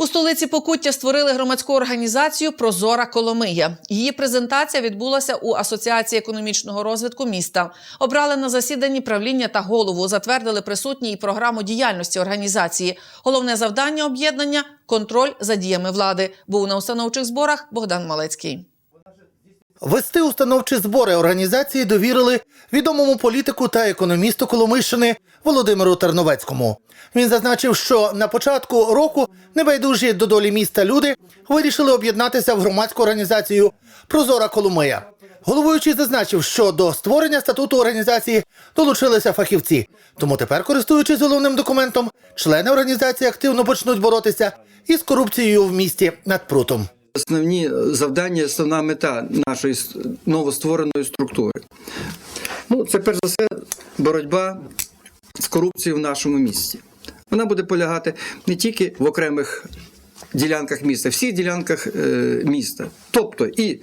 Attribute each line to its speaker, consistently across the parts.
Speaker 1: У столиці Покуття створили громадську організацію Прозора Коломия. Її презентація відбулася у Асоціації економічного розвитку міста. Обрали на засіданні правління та голову. Затвердили присутні і програму діяльності організації. Головне завдання об'єднання контроль за діями влади. Був на установчих зборах Богдан Малецький.
Speaker 2: Вести установчі збори організації довірили відомому політику та економісту Коломийщини Володимиру Терновецькому. Він зазначив, що на початку року небайдужі до долі міста люди вирішили об'єднатися в громадську організацію Прозора Коломия. Головуючий зазначив, що до створення статуту організації долучилися фахівці. Тому тепер, користуючись головним документом, члени організації активно почнуть боротися із корупцією в місті над прутом.
Speaker 3: Основні завдання, основна мета нашої новоствореної структури. Ну, це перш за все боротьба з корупцією в нашому місті. Вона буде полягати не тільки в окремих ділянках міста, всіх ділянках е, міста. Тобто і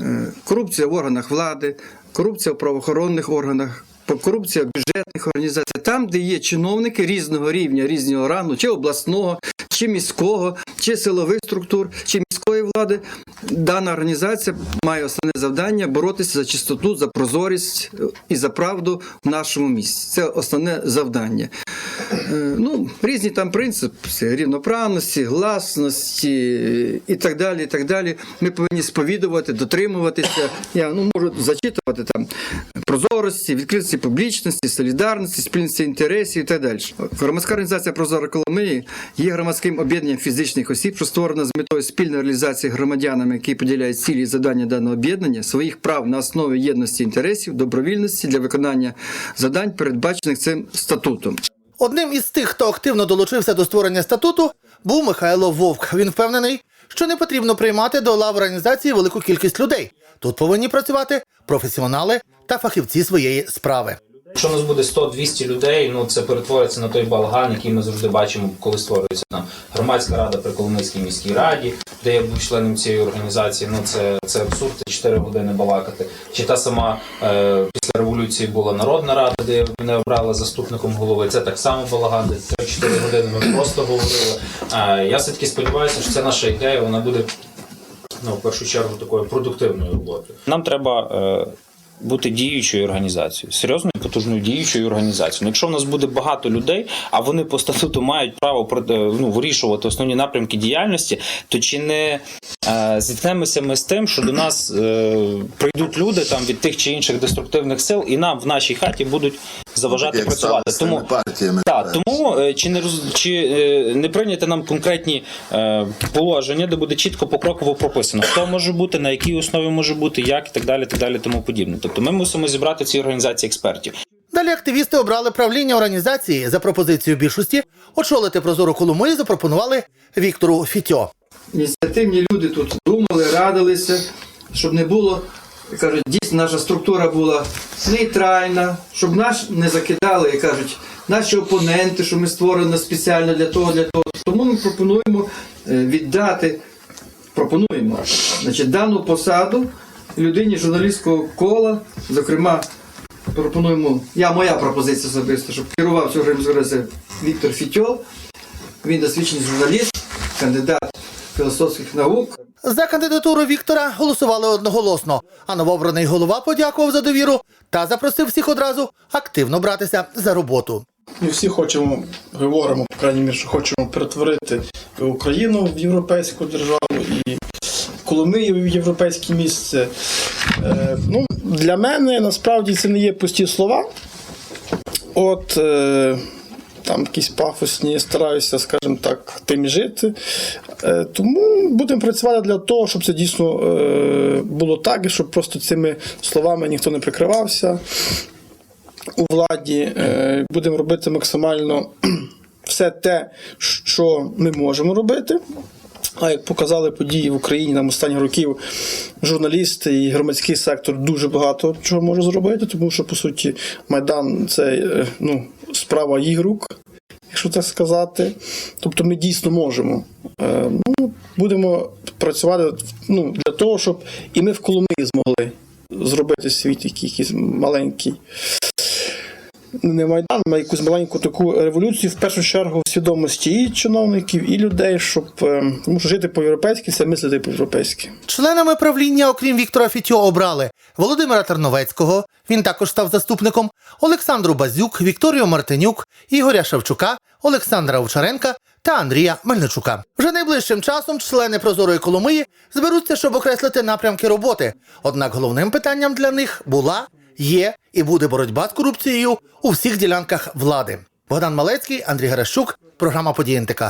Speaker 3: е, корупція в органах влади, корупція в правоохоронних органах, корупція бюджетних організаціях, там, де є чиновники різного рівня, різного рангу, чи обласного, чи міського, чи силових структур, чи міської влади, дана організація має основне завдання боротися за чистоту, за прозорість і за правду в нашому місті. Це основне завдання. Е, Ну, різні там принципи рівноправності, гласності і так далі. і так далі. Ми повинні сповідувати, дотримуватися. Я ну, можу зачитувати там прозорості, відкритості публічності, солідарності, спільності інтересів і так далі. Громадська організація Прозора Коломиї є громадським об'єднанням фізичних осіб, що створена з метою спільної реалізації громадянами, які поділяють цілі і завдання даного об'єднання, своїх прав на основі єдності інтересів, добровільності для виконання завдань, передбачених цим статутом.
Speaker 2: Одним із тих, хто активно долучився до створення статуту, був Михайло Вовк. Він впевнений, що не потрібно приймати до лав організації велику кількість людей. Тут повинні працювати професіонали та фахівці своєї справи.
Speaker 4: Якщо у нас буде 100-200 людей, ну це перетвориться на той балаган, який ми завжди бачимо, коли створюється там громадська рада при Коломийській міській раді, де я був членом цієї організації. Ну це, це абсурд, це 4 години балакати. Чи та сама е, після революції була народна рада, де мене обрали заступником голови. Це так само балаган, де 3-4 години ми просто говорили. А я все таки сподіваюся, що це наша ідея, вона буде ну, в першу чергу такою продуктивною роботою. Нам треба е, бути діючою організацією, серйозною потужною діючою організацією. Ну, Якщо в нас буде багато людей, а вони по статуту мають право е, ну, вирішувати основні напрямки діяльності, то чи не е, зіткнемося ми з тим, що до нас е, прийдуть люди там від тих чи інших деструктивних сил, і нам в нашій хаті будуть заважати
Speaker 5: Як
Speaker 4: працювати.
Speaker 5: тими партіями.
Speaker 4: Так, тому е, чи не роз чи е, не прийняти нам конкретні е, положення, де буде чітко покроково прописано, хто може бути, на якій основі може бути, як і так далі, так далі, тому подібне. Тобто ми мусимо зібрати ці організації експертів.
Speaker 2: Далі активісти обрали правління організації за пропозицією більшості. Очолити прозору Коломию запропонували Віктору Фітьо.
Speaker 3: Ініціативні люди тут думали, радилися, щоб не було, кажуть, дійсно наша структура була нейтральна, щоб наш не закидали, як кажуть, наші опоненти, що ми створені спеціально для того, для того. Тому ми пропонуємо е, віддати, пропонуємо значить, дану посаду людині журналістського кола, зокрема. Пропонуємо, я моя пропозиція особисто, щоб керував цю організацією Віктор Фітьол. Він досвідчений журналіст, кандидат філософських наук.
Speaker 2: За кандидатуру Віктора голосували одноголосно, а новообраний голова подякував за довіру та запросив всіх одразу активно братися за роботу.
Speaker 6: Ми всі хочемо, говоримо, по крайній мірі, що хочемо перетворити Україну в європейську державу і Коломию в європейське місце. Е, ну, для мене насправді це не є пусті слова. От е, там якісь пафосні, стараюся, скажімо так, тим жити. Е, тому будемо працювати для того, щоб це дійсно е, було так, і щоб просто цими словами ніхто не прикривався у владі. Е, Будемо робити максимально все те, що ми можемо робити. А як показали події в Україні нам останніх років, журналісти і громадський сектор дуже багато чого може зробити, тому що по суті Майдан це ну, справа їх рук, якщо так сказати. Тобто ми дійсно можемо. Е, Ну, будемо працювати ну, для того, щоб і ми в Коломиї змогли зробити світ який- якийсь маленький. не майдан, а якусь маленьку таку революцію в першу чергу в свідомості і чиновників, і людей, щоб е, тому що жити по-європейськи, це мислити по-європейськи.
Speaker 2: Членами правління, окрім Віктора Фітьо, обрали Володимира Тарновецького. Він також став заступником, Олександру Базюк, Вікторію Мартинюк, Ігоря Шевчука, Олександра Овчаренка та Андрія Мельничука. Вже найближчим часом члени прозорої Коломиї зберуться, щоб окреслити напрямки роботи. Однак головним питанням для них була, є і буде боротьба з корупцією у всіх ділянках влади. Богдан Малецький, Андрій Гаращук, програма «Події НТК».